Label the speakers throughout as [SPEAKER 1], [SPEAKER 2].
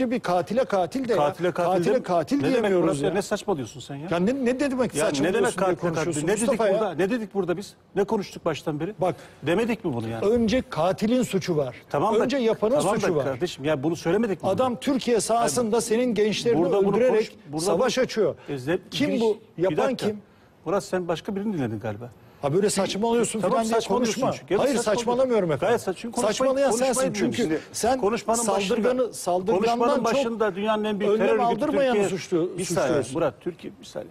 [SPEAKER 1] bir katile katil de
[SPEAKER 2] Katile
[SPEAKER 1] ya.
[SPEAKER 2] katil,
[SPEAKER 1] katile
[SPEAKER 2] de-
[SPEAKER 1] katil
[SPEAKER 2] ne demek
[SPEAKER 1] diyemiyoruz
[SPEAKER 2] Murat
[SPEAKER 1] ya.
[SPEAKER 2] Ne saçmalıyorsun sen ya?
[SPEAKER 1] Ya ne, ne demek
[SPEAKER 2] Ya
[SPEAKER 1] saçmalıyorsun
[SPEAKER 2] ne demek
[SPEAKER 1] diye
[SPEAKER 2] katil katil? Ne dedik
[SPEAKER 1] Mustafa ya?
[SPEAKER 2] burada? Ne dedik burada biz? Ne konuştuk baştan beri?
[SPEAKER 1] Bak.
[SPEAKER 2] Demedik mi bunu yani?
[SPEAKER 1] Önce katilin suçu var.
[SPEAKER 2] Tamam da-
[SPEAKER 1] Önce yapanın
[SPEAKER 2] tamam da
[SPEAKER 1] suçu var.
[SPEAKER 2] Kardeşim ya bunu söylemedik mi?
[SPEAKER 1] Adam Türkiye sahasında senin gençlerini
[SPEAKER 2] Burada
[SPEAKER 1] öldürerek
[SPEAKER 2] konuş- burada
[SPEAKER 1] savaş
[SPEAKER 2] bunu-
[SPEAKER 1] açıyor.
[SPEAKER 2] E,
[SPEAKER 1] kim bu? Yapan kim?
[SPEAKER 2] Murat sen başka birini dinledin galiba.
[SPEAKER 1] Ha böyle saçmalıyorsun
[SPEAKER 2] Tamam,
[SPEAKER 1] falan diye konuşma.
[SPEAKER 2] çünkü.
[SPEAKER 1] Hayır saçmalamıyorum efendim.
[SPEAKER 2] Gayet saç- çünkü konuşmayı-
[SPEAKER 1] Saçmalayan sensin çünkü
[SPEAKER 2] dinlemişsin.
[SPEAKER 1] sen
[SPEAKER 2] Konuşmanın
[SPEAKER 1] saldırganı
[SPEAKER 2] başında-
[SPEAKER 1] saldırgandan
[SPEAKER 2] konuşmanın
[SPEAKER 1] çok
[SPEAKER 2] başında dünyanın en büyük terör örgütü Türkiye-
[SPEAKER 1] suçlu,
[SPEAKER 2] bir saniye. Murat Türkiye bir saniye.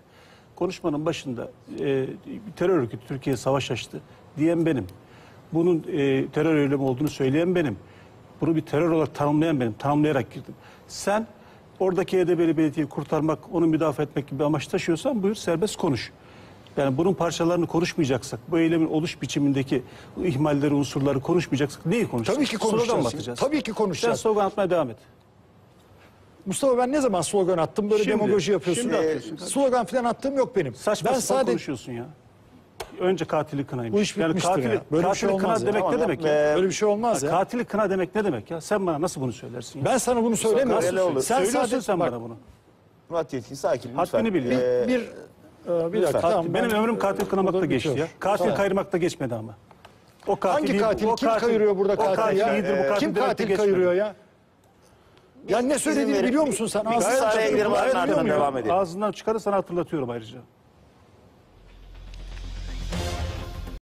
[SPEAKER 2] Konuşmanın başında e, terör örgütü Türkiye savaş açtı diyen benim. Bunun e, terör eylemi olduğunu söyleyen benim. Bunu bir terör olarak tanımlayan benim. Tanımlayarak girdim. Sen oradaki HDP'li belediyeyi kurtarmak, onu müdafaa etmek gibi bir amaç taşıyorsan buyur serbest konuş. Yani bunun parçalarını konuşmayacaksak, bu eylemin oluş biçimindeki ihmalleri, unsurları konuşmayacaksak neyi konuşacağız?
[SPEAKER 1] Tabii ki
[SPEAKER 2] Slogan
[SPEAKER 1] konuşacağız.
[SPEAKER 2] atacağız?
[SPEAKER 1] Tabii ki konuşacağız.
[SPEAKER 2] Sen slogan atmaya devam et.
[SPEAKER 1] Mustafa ben ne zaman slogan attım böyle
[SPEAKER 2] Şimdi-
[SPEAKER 1] demagoji yapıyorsun.
[SPEAKER 2] şimdi
[SPEAKER 1] Ee,
[SPEAKER 2] atıyorsun kardeşim.
[SPEAKER 1] slogan falan attığım yok benim.
[SPEAKER 2] Saçma
[SPEAKER 1] ben
[SPEAKER 2] sapan
[SPEAKER 1] sadece
[SPEAKER 2] konuşuyorsun ya. Önce katili kınaymış.
[SPEAKER 1] Bu iş bitmiştir
[SPEAKER 2] katili,
[SPEAKER 1] ya. Böyle bir şey
[SPEAKER 2] katili
[SPEAKER 1] olmaz
[SPEAKER 2] kına
[SPEAKER 1] ya.
[SPEAKER 2] demek
[SPEAKER 3] Tamam
[SPEAKER 2] ne
[SPEAKER 3] ya.
[SPEAKER 2] demek ya?
[SPEAKER 3] Ee,
[SPEAKER 1] böyle bir şey olmaz ya.
[SPEAKER 2] Katili kına demek ne demek ya? Sen bana nasıl bunu söylersin ya?
[SPEAKER 1] Ben sana bunu söylemiyorum. Sen
[SPEAKER 2] Söylüyorsun
[SPEAKER 1] sadece
[SPEAKER 2] sen
[SPEAKER 1] bak,
[SPEAKER 2] bana bunu.
[SPEAKER 3] Murat Yetkin sakin lütfen.
[SPEAKER 2] Haddini bil ya.
[SPEAKER 3] Ee,
[SPEAKER 1] bir e, bir dakika.
[SPEAKER 2] Katil-
[SPEAKER 1] tamam,
[SPEAKER 2] benim
[SPEAKER 1] ben-
[SPEAKER 2] ömrüm katil kınamakla
[SPEAKER 1] burada
[SPEAKER 2] geçti ya. Katil
[SPEAKER 1] Tamam.
[SPEAKER 2] kayırmakla geçmedi ama. O katil
[SPEAKER 1] Hangi katil?
[SPEAKER 2] o
[SPEAKER 1] Kim kayırıyor burada katil
[SPEAKER 2] katil
[SPEAKER 1] ya?
[SPEAKER 2] iyidir, bu katil
[SPEAKER 1] Kim katil kayırıyor ya? Ya ne söylediğini biliyor musun sen?
[SPEAKER 3] Bir
[SPEAKER 1] Ağzından.
[SPEAKER 2] Ağzından çıkarı sana hatırlatıyorum ayrıca.